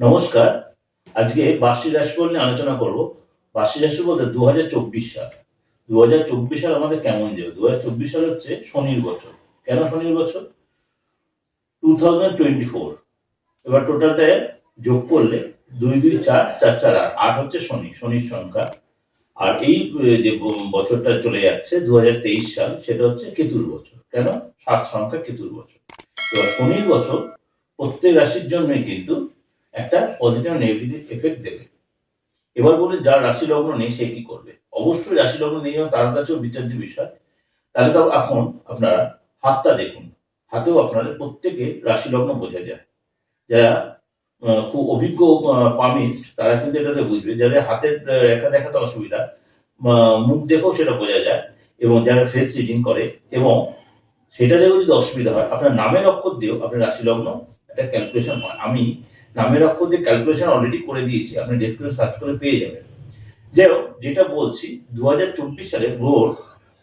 নমস্কার। আজকে বার্ষি রাশিফল নিয়ে আলোচনা করব। বার্ষি রাশি বলতে দু হাজার চব্বিশ সাল। দু হাজার চব্বিশ সাল আমাদের কেমন যাবে দু হাজার চব্বিশ সাল হচ্ছে শনির বছর। কেন শনির বছর? Two thousand twenty four. এবার টোটালটা যোগ করলে দুই দুই, চার চার চার, আট আট হচ্ছে শনি, শনির সংখ্যা। আর এই যে বছরটা চলে যাচ্ছে দু হাজার তেইশ সাল, সেটা হচ্ছে কেতুর বছর। কেন? সাত সংখ্যা কেতুর বছর। এবার শনির বছর প্রত্যেক রাশির জন্যই কিন্তু একটা পজিটিভ নেগেটিভ এফেক্ট দেবে। এবার বলি যার রাশি লগ্ন নেই, সে কি করবে? অবশ্যই রাশি লগ্ন নেই তার কাছেও বিচার্য বিষয়। তাহলে তো এখন আপনারা হাতটা দেখুন। হাতেও আপনাদের প্রত্যেকে রাশি লগ্ন বোঝা যায়। যারা খুব অভিজ্ঞ পামিস্ট, তারা কিন্তু এটাতে বুঝবে। যাদের হাতের রেখা দেখাতে অসুবিধা মুখ দেখেও সেটা বোঝা যায় এবং যারা ফেস রিডিং করে এবং সেটা যদি অসুবিধা হয়, আপনার নামের অক্ষর দিয়েও আপনার রাশি লগ্ন একটা ক্যালকুলেশন হয় আমি নামের অক্ষর দিয়ে ক্যালকুলেশন অলরেডি করে দিয়েছি, আপনি ডেসক্রিপশন সার্চ করে পেয়ে যাবেন। যাই হোক যেটা বলছি দু হাজার চব্বিশ সালে গ্রোর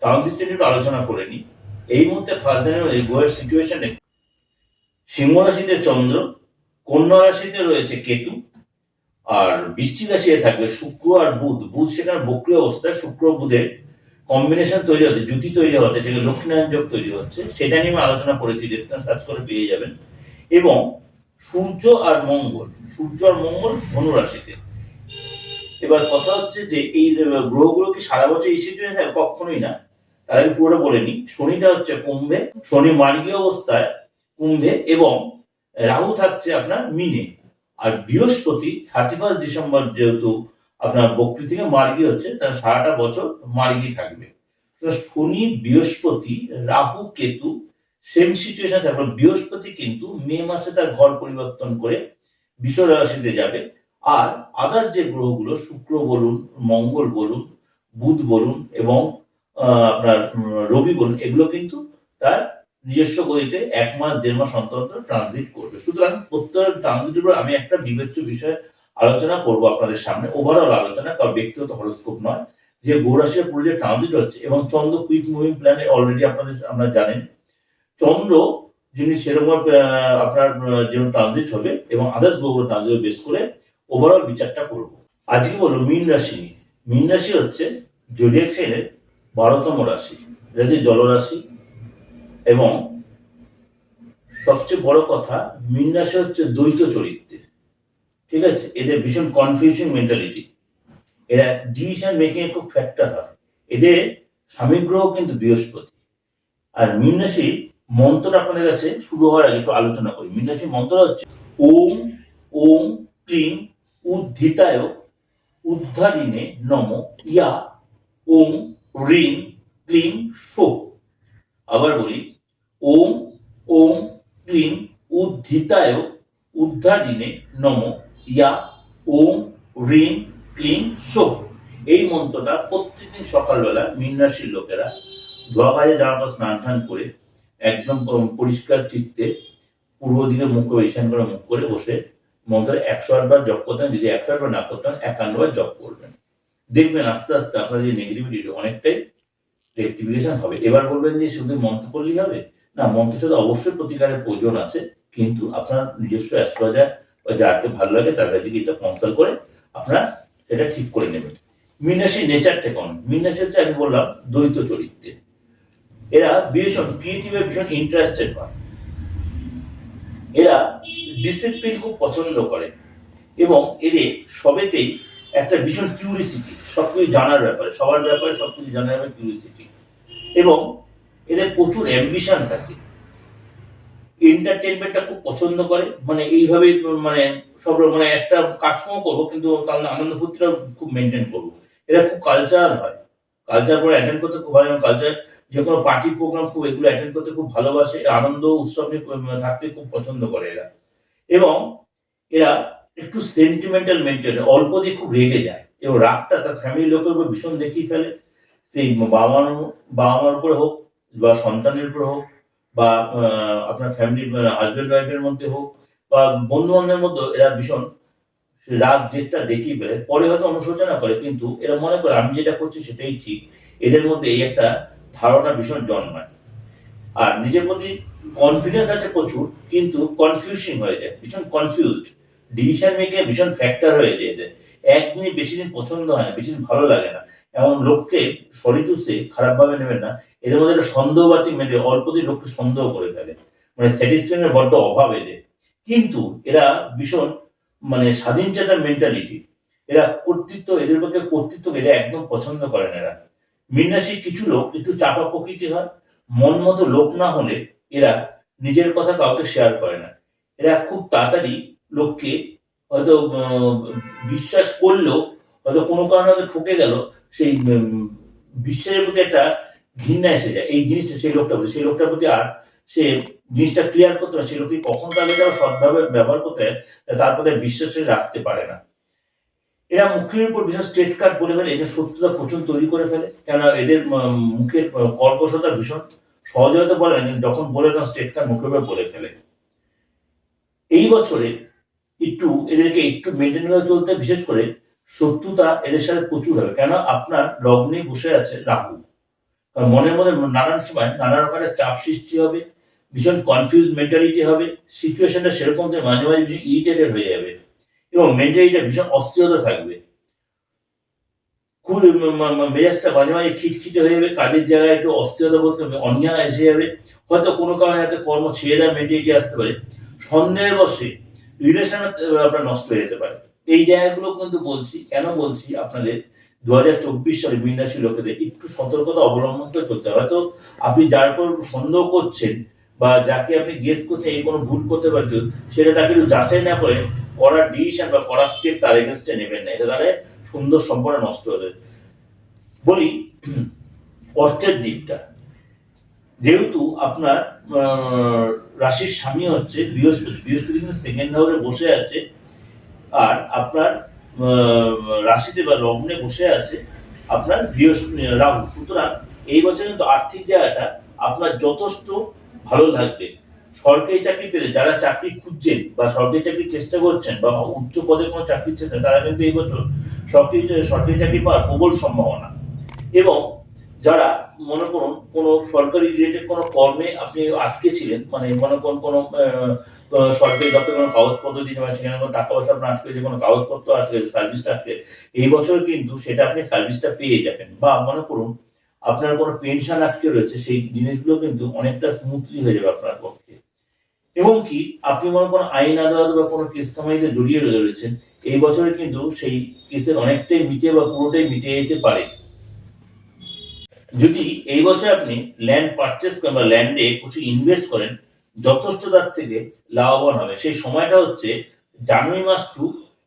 ট্রানজিট একটু আলোচনা করে নিই। এই মুহূর্তে ফার্স্ট জানুয়ারি গ্রহের সিচুয়েশন সিংহ রাশিতে চন্দ্র, কন্যা রাশিতে রয়েছে কেতু, আর বৃশ্চিক রাশিতে থাকবে শুক্র আর বুধ। বুধ সেখানে বক্রিয় অবস্থায়, শুক্র বুধের কম্বিনেশন তৈরি হতে জুতি তৈরি হতে সেখানে লক্ষ্মীনারায়ণ যোগ তৈরি হচ্ছে। সেটা নিয়ে আমি আলোচনা করেছি ডেসক্রিপশন সার্চ করে পেয়ে যাবেন। এবং সূর্য আর মঙ্গল, সূর্য আর মঙ্গল ধনুরাশিতে। এবার কথা হচ্ছে যে এই গ্রহগুলো কি সারা বছর এই সিচুয়েশন থাকে কখনোই না। তার আগে পুরোটা বলে নিই। শনিটা হচ্ছে কুম্ভে, শনি মার্গীয় অবস্থায় কুম্ভে এবং রাহু থাকছে আপনার মিনে। আর বৃহস্পতি থার্টি ফার্স্ট ডিসেম্বর যেহেতু আপনার বক্রি থেকে মার্গী হচ্ছে, তার সারাটা বছর মার্গী থাকবে। শনি, বৃহস্পতি, রাহু, কেতু সেম সিচুয়েশন থাকবে বৃহস্পতি কিন্তু মে মাসে তার ঘর পরিবর্তন করে বিশ্ব রাশিতে যাবে। আর আদার যে গ্রহগুলো, শুক্র বলুন, মঙ্গল বলুন, বুধ বলুন এবং আপনার রবি বলুন, এগুলো কিন্তু তার নিজস্ব গতিতে এক মাস, দেড় মাস অন্তর ট্রানজিট করবে। সুতরাং প্রত্যেক ট্রানজিটের উপর আমি একটা বিবেচ্য বিষয় আলোচনা করব আপনাদের সামনে। ওভারঅল আলোচনা, কারণ ব্যক্তিগত হরস্কোপ নয়। যে গৌরাশির পুরো যে ট্রানজিট হচ্ছে এবং চন্দ্র কুইক মুভিং প্ল্যানে অলরেডি আপনাদের আমরা জানেন চন্দ্র, যিনি সেরকম আপনার যেমন ট্রানজিট হবে এবং আদার্স গ্রহ ট্রানজিট বেস করে ওভারঅল বিচারটা করব। আজকে বলব মীন রাশি নিয়ে। মীন রাশি হচ্ছে জোডিয়াক সাইনের বারোতম রাশি। এটা হচ্ছে জলরাশি এবং সবচেয়ে বড় কথা, মীন রাশি হচ্ছে দ্বৈত চরিত্রের। ঠিক আছে? এদের ভীষণ কনফিউশন মেন্টালিটি এরা ডিসিশন মেকিং এ খুব ফ্যাক্টর হয়। এদের স্বামী গ্রহ কিন্তু বৃহস্পতি। আর মীন রাশির মন্ত্রটা আপনাদের কাছে শুরু হওয়ার আগে একটু আলোচনা করি। মীন রাশির মন্ত্র হচ্ছে ওম ওম ক্লিং উদ্ধিতায় উদ্ধারিণে নম, ইয়া, ওম রিং ক্লিং শো। আবার বলি, ওম ওম ক্লিং উদ্ধিতায় উদ্ধারিণে নম, ইয়া, ওম রিং ক্লিং শো। এই মন্ত্রটা প্রত্যেকদিন সকালবেলা মীন রাশির লোকেরা ধোয়া জামা কাপড় স্নান টান করে একদম পরিষ্কার চিত্তে পূর্ব দিকে মুখ করে ঈশান করে মুখ করে বসে মন্ত্র একশো আটবার জপ করতেন, যদি একশো আটবার না করতেন একান্নবার জপ করবেন। দেখবেন আস্তে আস্তে আপনার যে নেগেটিভিটি অনেকটাই রেক্টিফিকেশন হবে। এবার বলবেন যে শুধু মন্ত্র করলেই হবে? না মন্ত্রের সাথে অবশ্যই প্রতিকারের প্রয়োজন আছে, কিন্তু আপনার নিজস্ব অ্যাস্ট্রোলজার বা যাকে ভালো লাগে তার কাছে এটা কনসাল্ট করে আপনারা সেটা ঠিক করে নেবেন। মিনাসির নেচারটা কেমন মিনাসি হচ্ছে আমি বললাম দ্বৈত চরিত্রে। এরা ভীষণ ক্রিয়েটিভে ভীষণ ইন্টারেস্টেড হয়। এরা ডিসিপ্লিন খুব পছন্দ করে এবং এদের সবেতেই একটা ভীষণ কিউরিসিটি সবকিছু জানার ব্যাপারে, সবার ব্যাপারে সবকিছু জানার ব্যাপারে কিউরিসিটি এবং এদের প্রচুর অ্যাম্বিশন থাকে। এন্টারটেনমেন্টটা খুব পছন্দ করে। মানে এইভাবে মানে সব মানে একটা কাজকর্ম করব, কিন্তু তার আনন্দ ফুর্তিটা খুব মেনটেন করব। এরা খুব কালচারাল হয়। কালচার করে অ্যাটেন্ড করতে খুব ভালো এবং কালচার যে কোনো পার্টি প্রোগ্রাম খুব এগুলো অ্যাটেন্ড করতে খুব ভালোবাসে আনন্দ উৎসব নিয়ে থাকতে খুব পছন্দ করে এরা। এবং এরা একটু সেন্টিমেন্টাল মেন্টাল অল্প দিয়ে খুব রেগে যায়। এবং রাগটা তার ফ্যামিলির লোকের উপর ভীষণ দেখিয়ে ফেলে। সেই বাবা বাবা মার উপরে হোক বা সন্তানের উপরে হোক বা আপনার ফ্যামিলির হাজব্যান্ড ওয়াইফের মধ্যে হোক বা বন্ধু বান্ধবের মধ্যে এরা ভীষণ রাগ জেদটা দেখিয়ে ফেলে। পরে হয়তো অনুশোচনা করে, কিন্তু এরা মনে করে, আমি যেটা করছি সেটাই ঠিক। এদের মধ্যে এই একটা ধারণা ভীষণ জন্মায়। আর নিজের প্রতি কনফিডেন্স আছে প্রচুর, কিন্তু কনফিউশন হয়ে যায়, ভীষণ কনফিউজড ডিসিশন মেকিং ভীষণ ফ্যাক্টর হয়ে যায় এদের। একদিনই বেশি দিন পছন্দ হয় না, বেশি দিন ভালো লাগে না। এমন লোককে সরি টু সে খারাপভাবে নেবেন না। এদের মধ্যে একটা সন্দেহবাদী মেরে অল্পতেই লোককে সন্দেহ করে ফেলে। মানে স্যাটিসফ্যাকশনের বড্ড অভাব এদের। কিন্তু এরা ভীষণ মানে স্বাধীন চেতার মেন্টালিটি এরা কর্তৃত্ব, এদের পক্ষে কর্তৃত্ব এরা একদম পছন্দ করেন এরা। মিন্নাসী কিছু লোক একটু চাপা প্রকৃতি হয়, মন মতো লোক না হলে এরা নিজের কথা কাউকে শেয়ার করে না। এরা খুব তাড়াতাড়ি লোককে হয়তো বিশ্বাস করলেও, হয়তো কোনো কারণে হয়তো ঠকে গেল, সেই বিশ্বাসের প্রতি একটা ঘৃণা এসে যায়। এই জিনিসটা সেই লোকটার প্রতি, সেই লোকটার প্রতি আর সে জিনিসটা ক্লিয়ার করতে পারে সেই লোকটি কখন তাকে যাও সৎভাবে ব্যবহার করতে হয় তারপরে বিশ্বাস রাখতে পারে না। এরা মুখের উপর বিশেষ স্টেট কার্ড বলে ফেলে, এদের সত্যতা প্রচুর তৈরি করে ফেলে। কেন এদের মুখের কর্কশতা ভীষণ সহজে হয়তো বলে যখন বলে তখন স্টেট কার্ড মুখের উপর বলে ফেলে। এই বছরে একটু, এদেরকে একটু মেনটেন করে চলতে, বিশেষ করে শত্রুতা এদের সাথে প্রচুর হবে। কেন আপনার লগ্নে বসে আছে রাহু কারণ মনের মধ্যে নানান সময় নানা রকমের চাপ সৃষ্টি হবে, ভীষণ কনফিউজ মেন্টালিটি হবে সিচুয়েশনটা সেরকম মাঝে মাঝে ইরিটেটেড হয়ে যাবে। এবং মেন্টালিটা ভীষণ অস্থিরতা থাকবে। খুব মেজাজটা মাঝে মাঝে খিটখিটে হয়ে যাবে কাজের জায়গায় একটু অস্থিরতা বোধ করবে অনিয়া এসে যাবে। হয়তো কোনো কারণে হয়তো কর্ম ছেড়ে দেওয়ার মেন্টালিটি আসতে পারে। সন্দেহের বসে রিলেশন আপনার নষ্ট হয়ে যেতে পারে। এই জায়গাগুলো কিন্তু বলছি কেন বলছি আপনাদের? দু হাজার চব্বিশ সালে বিন্যাসী লোকেদের একটু সতর্কতা অবলম্বন করে চলতে হবে হয়তো আপনি যার উপর সন্দেহ করছেন বা যাকে আপনি গেস করছেন এই কোনো ভুল করতে পারে কেউ, সেটা তাকে একটু যাচাই না করে করার ডিসিশন বা করার স্টেপ তার এগেনস্টে নেবেন না। এটা তাহলে সুন্দর সম্পর্ক নষ্ট হয়ে বলি, অর্থের দিকটা। যেহেতু আপনার রাশির স্বামী হচ্ছে বৃহস্পতি বৃহস্পতি কিন্তু সেকেন্ড হাউসে বসে আছে, আর আপনার রাশিতে বা লগ্নে বসে আছে আপনার বৃহস্পতি, রাহু। সুতরাং এই বছর কিন্তু আর্থিক জায়গাটা আপনার যথেষ্ট ভালো লাগবে সরকারি চাকরি পেলে যারা চাকরি খুঁজছেন বা সরকারি চাকরির চেষ্টা করছেন বা উচ্চ পদে কোনো চাকরির চেষ্টা তারা কিন্তু এই বছর সরকারি সরকারি চাকরি পাওয়ার প্রবল সম্ভাবনা। এবং যারা, মনে করুন, কোনো সরকারি রিলেটেড কোনো কর্মে আপনি আটকে ছিলেন মানে মনে করুন কোনো সরকারি দপ্তরে কোনো কাগজপত্র দিয়েছে বা সেখানে কোনো টাকা পয়সা আপনার আটকে কোনো কাগজপত্র আটকে সার্ভিসটা আটকে এই বছর কিন্তু সেটা আপনি সার্ভিসটা পেয়ে যাবেন। বা মনে করুন, আপনার কোনো পেনশন আটকে রয়েছে, সেই জিনিসগুলো কিন্তু অনেকটা স্মুথলি হয়ে যাবে আপনার পক্ষে। এবং কি আপনি মনে করুন আইন আদালত বা কোনো কেস কামাইতে জড়িয়ে রয়েছেন, এই বছরে কিন্তু সেই কেসের অনেকটাই মিটে বা পুরোটাই মিটে যেতে পারে। যদি এই বছর আপনি ল্যান্ড পারচেস করেন বা ল্যান্ডে কিছু ইনভেস্ট করেন, যথেষ্ট তার থেকে লাভবান হবে। সেই সময়টা হচ্ছে জানুয়ারি মাস টু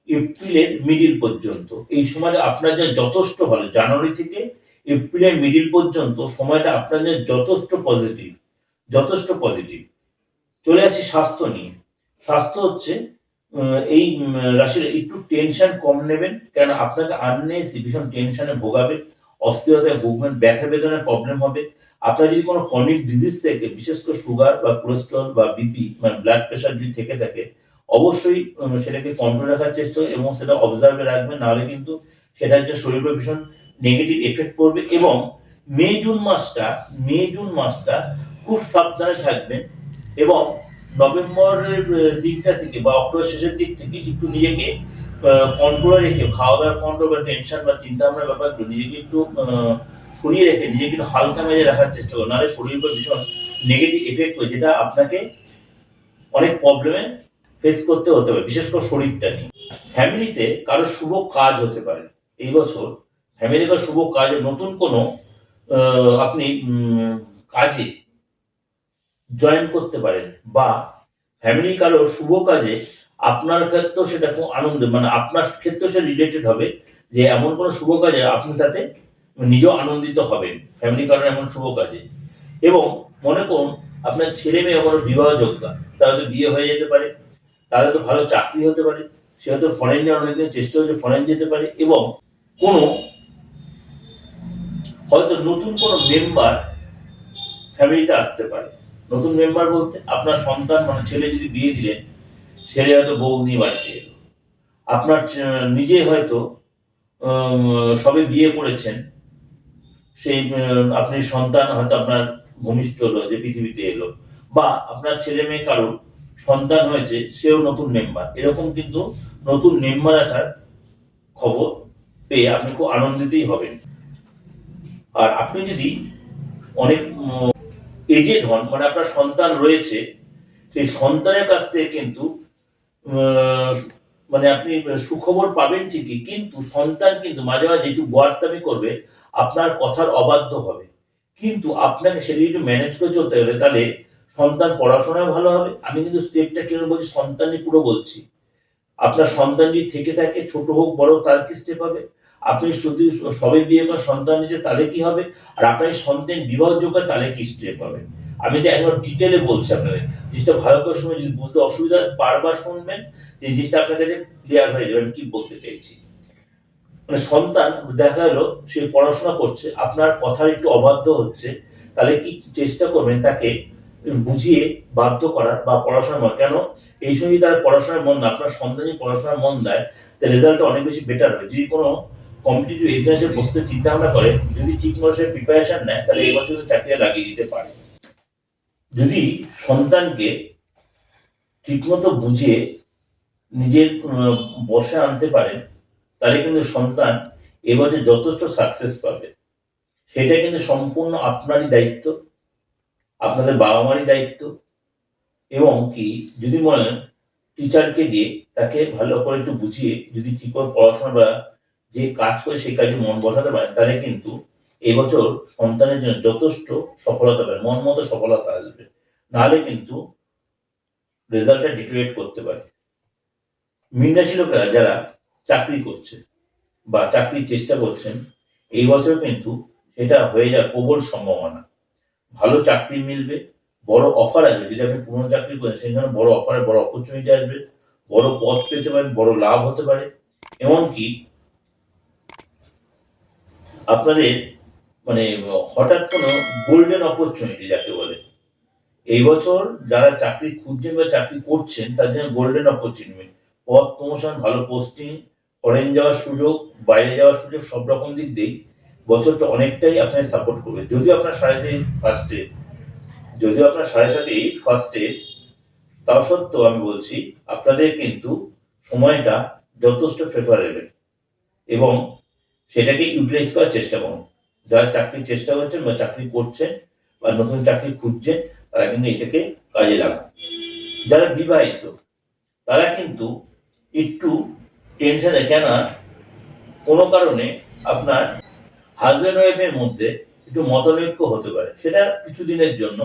এপ্রিলের মিডিল পর্যন্ত। এই সময়টা আপনার জন্য যথেষ্ট ভালো। জানুয়ারি থেকে এপ্রিলের মিডিল পর্যন্ত সময়টা আপনার জন্য যথেষ্ট পজিটিভ যথেষ্ট পজিটিভ চলে আসি স্বাস্থ্য নিয়ে। স্বাস্থ্য হচ্ছে এই রাশির একটু টেনশন কম নেবেন কেন আপনাকে আননেসি ভীষণ টেনশনে ভোগাবে, অস্থিরতায় ভুগবেন, ব্যথা বেদনার প্রবলেম হবে। আপনার যদি কোনো ক্রনিক ডিজিজ থেকে, বিশেষ করে সুগার বা কোলেস্ট্রল বা বিপি মানে ব্লাড প্রেশার যদি থেকে থাকে, অবশ্যই সেটাকে কন্ট্রোল রাখার চেষ্টা এবং সেটা অবজার্ভে রাখবেন, নাহলে কিন্তু সেটার যে উপর ভীষণ নেগেটিভ এফেক্ট পড়বে এবং মে, জুন মাসটা, মে, জুন মাসটা খুব সাবধানে থাকবেন। এবং নভেম্বরের দিকটা থেকে বা অক্টোবর শেষের দিক থেকে একটু নিজেকে কন্ট্রোলে রেখে খাওয়া দাওয়ার কন্ট্রোল বা টেনশন বা চিন্তা ভাবনার ব্যাপারগুলো নিজেকে একটু সরিয়ে রেখে, নিজেকে একটু হালকা মেজে রাখার চেষ্টা করুন নাহলে শরীরের উপর ভীষণ নেগেটিভ এফেক্ট হয় যেটা আপনাকে অনেক প্রবলেমে ফেস করতে হতে পারে, বিশেষ করে শরীরটা নিয়ে। ফ্যামিলিতে কারও শুভ কাজ হতে পারে। এই বছর ফ্যামিলি কারও শুভ কাজে, নতুন কোনো আপনি কাজে জয়েন করতে পারেন বা ফ্যামিলি কারও শুভ কাজে আপনার ক্ষেত্রেও সেটা খুব আনন্দ মানে আপনার ক্ষেত্রেও সে রিলেটেড হবে যে এমন কোনো শুভ কাজে আপনি তাতে নিজেও আনন্দিত হবেন ফ্যামিলি কারোর এমন শুভ কাজে। এবং মনে করুন, আপনার ছেলে মেয়ে কোনো বিবাহ যোগ্যা তার হয়তো বিয়ে হয়ে যেতে পারে, তারা হয়তো ভালো চাকরি হতে পারে, সে হয়তো ফরেন যাওয়ার অনেকদিন চেষ্টা হচ্ছে ফরেন যেতে পারে এবং কোনো হয়তো নতুন কোনো মেম্বার ফ্যামিলিতে আসতে পারে। নতুন মেম্বার বলতে আপনার সন্তান মানে ছেলে যদি বিয়ে দিলেন, ছেলে হয়তো বউ নিয়ে বাড়িতে এলো। আপনার নিজে হয়তো সবে বিয়ে করেছেন, সেই আপনি সন্তান হয়তো আপনার ভূমিষ্ঠ হলো, যে পৃথিবীতে এলো। বা আপনার ছেলে মেয়ে কারোর সন্তান হয়েছে, সেও নতুন মেম্বার এরকম কিন্তু নতুন মেম্বার আসার খবর পেয়ে আপনি খুব আনন্দিতই হবেন। আর আপনি যদি অনেক এজেড হন মানে আপনার সন্তান রয়েছে, সেই সন্তানের কাছ থেকে কিন্তু মানে আপনি সুখবর পাবেন ঠিকই, কিন্তু সন্তান কিন্তু মাঝে মাঝে একটু গোয়ার্তামি করবে, আপনার কথার অবাধ্য হবে। কিন্তু আপনাকে সেটা একটু ম্যানেজ করে চলতে হবে তাহলে সন্তান পড়াশোনায় ভালো হবে। আমি কিন্তু স্টেপটা কেন বলছি? সন্তানই পুরো বলছি। আপনার সন্তান যদি থেকে থাকে, ছোট হোক, বড় তার কি স্টেপ হবে? আপনি যদি সবে বিয়ে করে সন্তান নিচ্ছে তাহলে কি হবে? আর আপনার সন্তান বিবাহ যোগ্য তাহলে কি স্টেপ হবে? আমি তো একবার ডিটেলে বলছি আপনাদের। জিনিসটা ভালো করে শুনে, যদি বুঝতে অসুবিধা বারবার শুনবেন, যে জিনিসটা আপনার কাছে ক্লিয়ার হয়ে যাবে, আমি কি বলতে চাইছি। মানে সন্তান, দেখা গেলো, সে পড়াশোনা করছে, আপনার কথার একটু অবাধ্য হচ্ছে, তাহলে কি চেষ্টা করবেন তাকে বুঝিয়ে বাধ্য করার বা পড়াশোনার মন? কেন? এই সময় তার পড়াশোনার মন না, আপনার সন্তান যদি পড়াশোনার মন দেয় তার রেজাল্টটা অনেক বেশি বেটার হয় যদি কোনো কম্পিটিটিভ এক্সামসে বসতে চিন্তা ভাবনা করে, যদি ঠিক মতো প্রিপারেশন নেয়, তাহলে এই বছর চাকরিটা লাগিয়ে দিতে পারে। যদি সন্তানকে ঠিকমতো বুঝিয়ে নিজের বসে আনতে পারেন তাহলে কিন্তু সন্তান এবছর যথেষ্ট সাকসেস পাবে। সেটা কিন্তু সম্পূর্ণ আপনারই দায়িত্ব, আপনাদের বাবা মারই দায়িত্ব। এবং কি, যদি মনে টিচারকে দিয়ে তাকে ভালো করে একটু বুঝিয়ে, যদি ঠিক পড়াশোনা বা যে কাজ করে সেই কাজে মন বসাতে পারেন তাহলে কিন্তু এবছর সন্তানের জন্য যথেষ্ট সফলতা পাবে, মন মতো সফলতা আসবে। নাহলে কিন্তু রেজাল্টটা ডিটোরেট করতে পারে। মিনরাশি লোকেরা যারা চাকরি করছে বা চাকরির চেষ্টা করছেন, এই বছর কিন্তু সেটা হয়ে যাওয়ার প্রবল সম্ভাবনা। ভালো চাকরি মিলবে, বড় অফার আসবে। যদি আপনি পুরনো চাকরি করেন সেখানে বড় অফারে বড় অপরচুনিটি আসবে, বড় পথ পেতে পারেন, বড় লাভ হতে পারে। এমনকি আপনাদের মানে হঠাৎ কোনো গোল্ডেন অপরচুনিটি যাকে বলে। এই বছর যারা চাকরি খুঁজছেন বা চাকরি করছেন, তার জন্য গোল্ডেন অপরচুনিটি পদ প্রমোশন, ভালো পোস্টিং ফরেন যাওয়ার সুযোগ, বাইরে যাওয়ার সুযোগ, সব রকম দিক দিয়েই বছরটা অনেকটাই আপনাকে সাপোর্ট করবে। যদিও আপনার সাড়ে ফার্স্টে যদিও আপনার সাড়ে সাথে ফার্স্ট এজ তাও সত্ত্বেও আমি বলছি, আপনাদের কিন্তু সময়টা যথেষ্ট প্রেফারেবল এবং সেটাকে ইউটিলাইজ করার চেষ্টা করুন। যারা চাকরির চেষ্টা করছেন বা চাকরি করছেন বা নতুন চাকরি খুঁজছেন, তারা কিন্তু এটাকে কাজে লাগান। যারা বিবাহিত, তারা কিন্তু একটু টেনশনে কেন কোনো কারণে আপনার হাজব্যান্ড ওয়াইফের মধ্যে একটু মতনৈক্য হতে পারে। সেটা কিছুদিনের জন্য।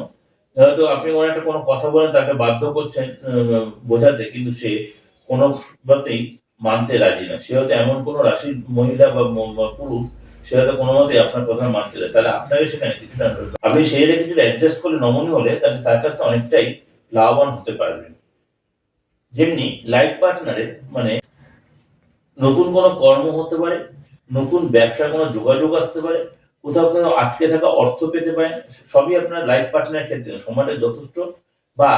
হয়তো আপনি কোনো একটা কোনো কথা বলেন, তাকে বাধ্য করছেন বোঝাতে, কিন্তু সে কোনো মতেই মানতে রাজি না। সে হয়তো এমন কোনো রাশির মহিলা বা পুরুষ, সে হয়তো কোনো মতেই আপনার কথা মানতে রাজি তাহলে আপনাকে সেখানে কিছুটা আপনি সেই রেখে যদি অ্যাডজাস্ট করে নমনীয় হলে তাহলে তার কাছে অনেকটাই লাভবান হতে পারবেন। যেমনি লাইফ পার্টনারের মানে নতুন কোনো কর্ম হতে পারে, নতুন ব্যবসার কোনো যোগাযোগ আসতে পারে, কোথাও কোনো আটকে থাকা অর্থ পেতে পারেন, সবই আপনার লাইফ পার্টনারের ক্ষেত্রে। সময়টা যথেষ্ট বা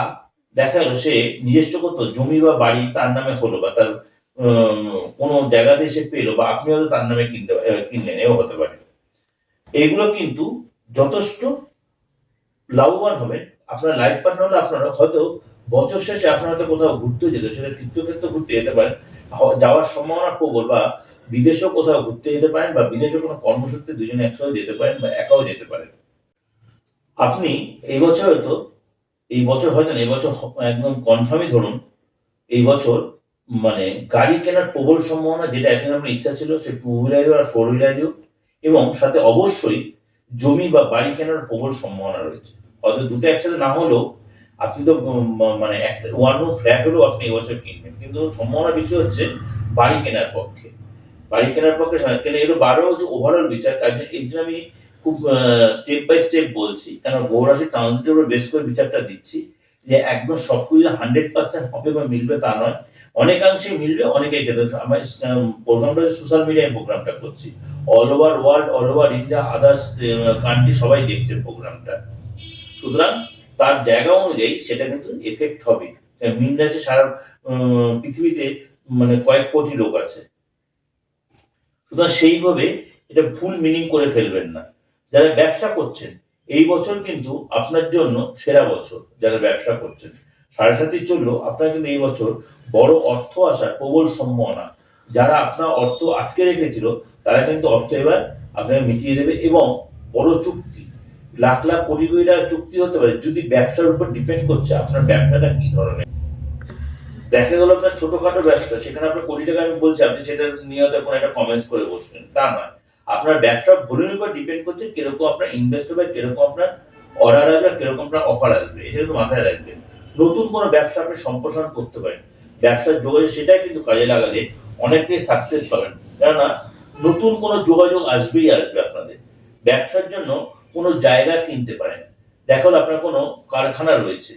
দেখা গেল সে নিজস্ব কত জমি বা বাড়ি তার নামে হলো বা তার কোনো জায়গাতে সে পেল বা আপনি হয়তো তার নামে কিনতে কিনলেন, এও হতে পারে। এগুলো কিন্তু যথেষ্ট লাভবান হবেন। আপনার লাইফ পার্টনার আপনারা হয়তো বছর শেষে আপনারা হয়তো কোথাও ঘুরতে যেত সেটা তীর্থক্ষেত্র ঘুরতে যেতে পারেন যাওয়ার সম্ভাবনা প্রবল বা বিদেশেও কোথাও ঘুরতে যেতে পারেন, বা বিদেশে কোনো কর্মসূত্রে দুজনে একসাথে যেতে পারেন, বা একাও যেতে পারেন। আপনি এই বছর হয়তো, এই বছর হয়তো না, এই বছর একদম কনফার্মই ধরুন, এই বছর মানে গাড়ি কেনার প্রবল সম্ভাবনা, যেটা এখন আমার ইচ্ছা ছিল, সে টু হুইলারও আর ফোর হুইলারও এবং সাথে অবশ্যই জমি বা বাড়ি কেনার প্রবল সম্ভাবনা রয়েছে। হয়তো দুটো একসাথে না হলেও আপনি তো মানে একটা ওয়ান রুম ফ্ল্যাট হলেও আপনি এবছর কিনবেন। কিন্তু সম্ভাবনা বেশি হচ্ছে বাড়ি কেনার পক্ষে। বাড়ি কেনার পক্ষে কেন এগুলো বারো হচ্ছে ওভারঅল বিচার কাজ এই জন্য আমি খুব স্টেপ বাই স্টেপ বলছি। কেন গৌরাশি ট্রান্সলেটের উপর বেশ করে বিচারটা দিচ্ছি যে একদম সব কিছু হান্ড্রেড পার্সেন্ট হবে বা মিলবে তা নয়। অনেকাংশে মিলবে ক্ষেত্রে আমার প্রোগ্রামটা সোশ্যাল মিডিয়ায় প্রোগ্রামটা করছি। All over world all over India others country সবাই দেখছে প্রোগ্রামটা সুতরাং তার জায়গা অনুযায়ী সেটা কিন্তু এফেক্ট হবে। মিন রাশি সারা পৃথিবীতে মানে কয়েক কোটি লোক আছে। সুতরাং সেইভাবে এটা ভুল মিনিং করে ফেলবেন না। যারা ব্যবসা করছেন, এই বছর কিন্তু আপনার জন্য সেরা বছর যারা ব্যবসা করছেন। সাড়ে সাতই চলল, আপনার কিন্তু এই বছর বড় অর্থ আসার প্রবল সম্ভাবনা। যারা আপনার অর্থ আটকে রেখেছিল, তারা কিন্তু অর্থ এবার আপনাকে মিটিয়ে দেবে এবং বড় চুক্তি। লাখ লাখ কোটি কোটি টাকা চুক্তি হতে পারে, যদি ব্যবসার উপর ডিপেন্ড করছে, আপনার ব্যবসাটা কি ধরনের? দেখা গেল আপনার ছোটখাটো ব্যবসা, সেখানে আপনার কোটি টাকা, আমি বলছি, আপনি সেটা নিয়ে কোনো একটা কমেন্টস করে বসছেন তা নয়। আপনার ব্যবসার ভলিউমের উপর ডিপেন্ড করছে, কীরকম আপনার ইনভেস্ট হবে কীরকম আপনার অর্ডার আসবে, কীরকম আপনার অফার আসবে, এটা কিন্তু মাথায় রাখবেন। নতুন কোনো ব্যবসা আপনি সম্প্রসারণ করতে পারেন। ব্যবসার যোগাযোগ সেটাই কিন্তু কাজে লাগালে অনেকটাই সাকসেস পাবেন। কেননা, নতুন কোনো যোগাযোগ আসবেই আসবে আপনাদের। ব্যবসার জন্য কোনো জায়গা কিনতে পারেন। দেখো আপনার কোনো কারখানা রয়েছে।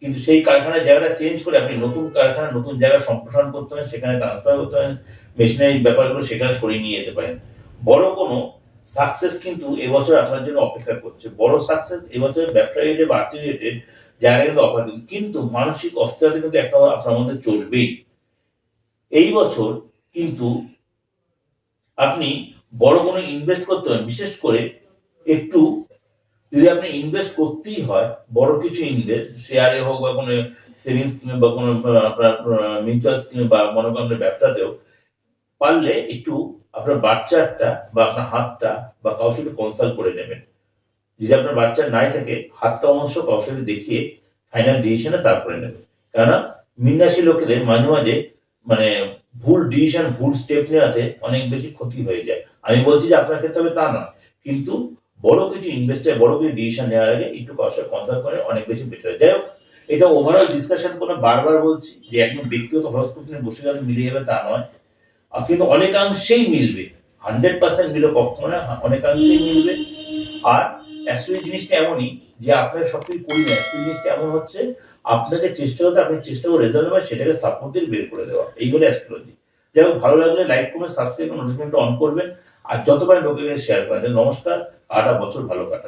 কিন্তু সেই কারখানার জায়গাটা চেঞ্জ করে আপনি নতুন কারখানা, নতুন জায়গা সম্প্রসারণ করতে পারেন, সেখানে ট্রান্সফার করতে পারেন মেশিনারি ব্যাপারগুলো সেখানে সরিয়ে নিয়ে যেতে পারেন। বড় কোনো সাকসেস কিন্তু এবছর আপনার জন্য অপেক্ষা করছে। বড় সাকসেস এবছর ব্যবসা রেটে বাড়তি রেটের জায়গা কিন্তু করছে। কিন্তু মানসিক অস্থিরতা কিন্তু একটা আপনার মধ্যে চলবেই এই বছর কিন্তু আপনি বড় কোনো ইনভেস্ট করতে হবে বিশেষ করে একটু যদি আপনি ইনভেস্ট করতেই হয়, বড় কিছু ইনভেস্ট শেয়ারে হোক বা কোনো সেভিংস স্কিমে বা কোনো আপনার মিউচুয়াল স্কিমে বা মনে করেন ব্যবসাতেও পারলে একটু আপনার বাচ্চারটা বা আপনার হাতটা বা কারোর সাথে কনসাল্ট করে নেবেন যদি আপনার বাচ্চা নাই থাকে, হাতটা কারোর সাথে দেখিয়ে ফাইনাল ডিসিশনে তারপরে নেবে। কেননা মিন্নাসী লোকেদের মাঝে মাঝে মানে ভুল ডিসিশন ভুল স্টেপ নেওয়াতে অনেক বেশি ক্ষতি হয়ে যায়। আমি বলছি যে আপনার ক্ষেত্রে হবে তা না। কিন্তু বড় কিছু ইনভেস্টার বড় কিছু ডিসিশন নেওয়ার আগে একটু সাথে কনসাল্ট করে অনেক বেশি বেটার যাই হোক, এটা ওভারঅল ডিসকাশন করে বারবার বলছি যে একদম ব্যক্তিগত হরস্কোপ নিয়ে বসে গেলে মিলে যাবে তা নয়। কিন্তু অনেকাংশেই মিলবে। হান্ড্রেড পার্সেন্ট মিলে কখনো না, অনেকাংশেই মিলবে। আর অ্যাস্ট্রোলজি জিনিসটা এমনই যে আপনারা সব কিছু করি না অ্যাস্ট্রোলজি জিনিসটা এমন হচ্ছে আপনাকে চেষ্টা করতে আপনি চেষ্টা করে রেজাল্ট হবে সেটাকে সাপোর্ট দিয়ে বের করে দেওয়া। এইগুলো অ্যাস্ট্রোলজি যাই হোক, ভালো লাগলে লাইক করবেন সাবস্ক্রাইব নোটিফিকেশনটা অন করবেন, আর যতবার লোকের শেয়ার করেন, নমস্কার আটা বছর ভালো কাটা